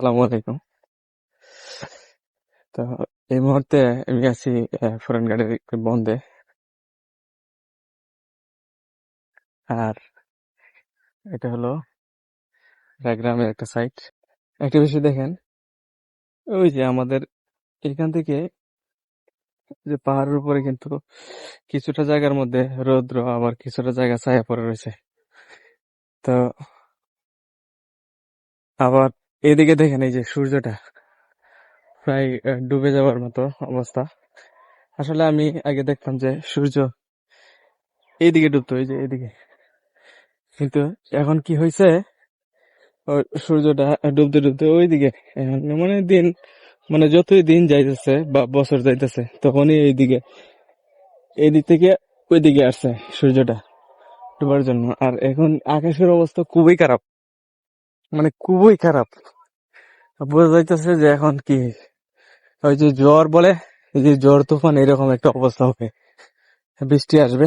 আসসালামু আলাইকুম। তো এই মুহূর্তে আমি আছি ফরেন গার্ডের বন্ধে আর এটা হলো গ্রামের একটা সাইট একটা বিষয় দেখেন। ওই যে আমাদের এখান থেকে যে পাহাড়ের উপরে কিন্তু কিছুটা জায়গার মধ্যে রৌদ্র, আবার কিছুটা জায়গা ছায়া পড়ে রয়েছে। তো আবার এদিকে দেখেন এই যে সূর্যটা প্রায় ডুবে যাওয়ার মতো অবস্থা। আসলে আমি আগে দেখতাম যে সূর্য এইদিকে ডুবতো, এই যে এইদিকে। কিন্তু এখন কি হয়েছে সূর্যটা ডুবতে ডুবতে ওইদিকে। মানে দিন মানে যতই দিন যাইতেছে বা বছর যাইতেছে, তখনই এইদিকে এই দিক থেকে ওই দিকে আসছে সূর্যটা ডুবার জন্য। আর এখন আকাশের অবস্থা খুবই খারাপ। মানে খুবই খারাপ। বোঝা যাইতেছে যে এখন কি, ওই যে জ্বর বলে, এই যে জ্বর, তুফান, এরকম একটা অবস্থা হবে। বৃষ্টি আসবে।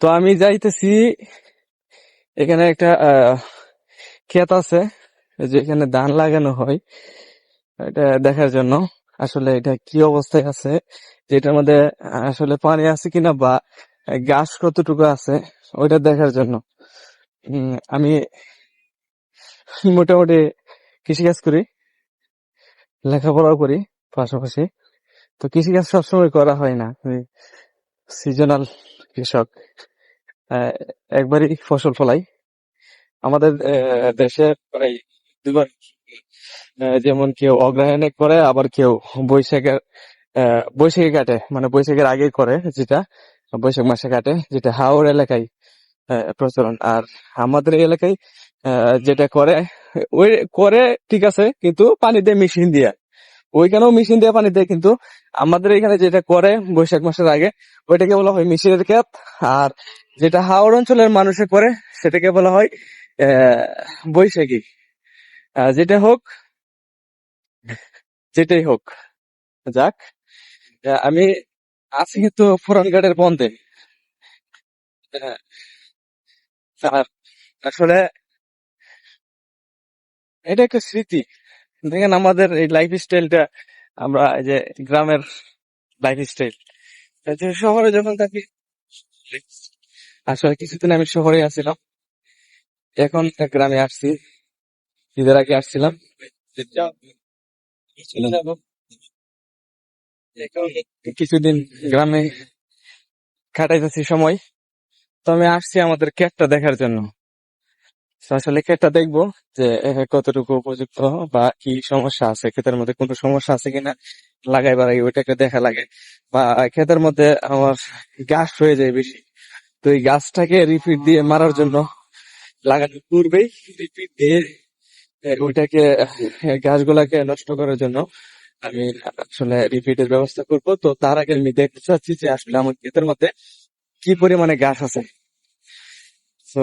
তো আমি যাইতেছি, এখানে একটা ক্ষেত আছে যে এখানে ধান লাগানো হয়। এটা দেখার জন্য, আসলে এটা কি অবস্থায় আছে, যেটার মধ্যে আসলে পানি আছে কিনা বা গাছ কতটুকু আছে, ওইটা দেখার জন্য। আমি মোটামুটি কৃষিকাজ করি, লেখাপড়াও করি পাশাপাশি। তো কৃষিকাজ সবসময় করা হয় না সিজনাল কৃষক। একবারই ফসল ফলাই। আমাদের দেশে প্রায় দুবার যেমন কেউ অগ্রহায়ণে করে, আবার কেউ বৈশাখের বৈশাখে কাটে। মানে বৈশাখের আগে করে যেটা, বৈশাখ মাসে কাটে, যেটা হাওড় এলাকায় প্রচলন। আর আমাদের এলাকায় যেটা করে, ওই করে ঠিক আছে, কিন্তু পানিতে মেশিন দিয়া। ওইখানেও মেশিন দিয়ে পানি দেয় কিন্তু আমাদের এখানে যেটা করে বৈশাখ মাসের আগে, ওইটাকে বলা হয় মেশিনের ক্ষেত। আর যেটা হাওড় অঞ্চলের মানুষে করে, সেটাকে বলা হয় বৈশাখী। যেটা হোক, যেটাই হোক, যাক। আমি আছি কিন্তু ফোরন গার্ডের বন্ধে আসলে এটা একটা স্মৃতি। দেখেন আমাদের এই লাইফ স্টাইলটা আমরা এই যে গ্রামের লাইফ স্টাইল শহরে যখন থাকি, আসলে কিছুদিন আমি শহরে আছিলাম। এখন গ্রামে আসছি, ঈদের আগে আসছিলাম। কিছুদিন গ্রামে কাটাইতেছি সময়। তো আমি আসছি আমাদের ক্ষেতটা দেখার জন্য। আসলে ক্ষেতটা দেখব যে কতটুকু উপযুক্ত বা কি সমস্যা আছে? ক্ষেতের মধ্যে কোনো সমস্যা আছে কিনা? লাগাই বাড়াই ওইটাকে দেখা লাগে। বা ক্ষেতের মধ্যে আমার গাছ হয়ে যায় বেশি। তো এই গাছটাকে রিপিট দিয়ে মারার জন্য লাগানোর পূর্বেই রিপিট দিয়ে ওইটাকে গাছগুলাকে নষ্ট করার জন্য আমি আসলে রিপিটের ব্যবস্থা করব। তো তার আগে আমি দেখতে চাচ্ছি যে, আসলে আমার ক্ষেতের মধ্যে কি পরিমাণে গাছ আছে? তো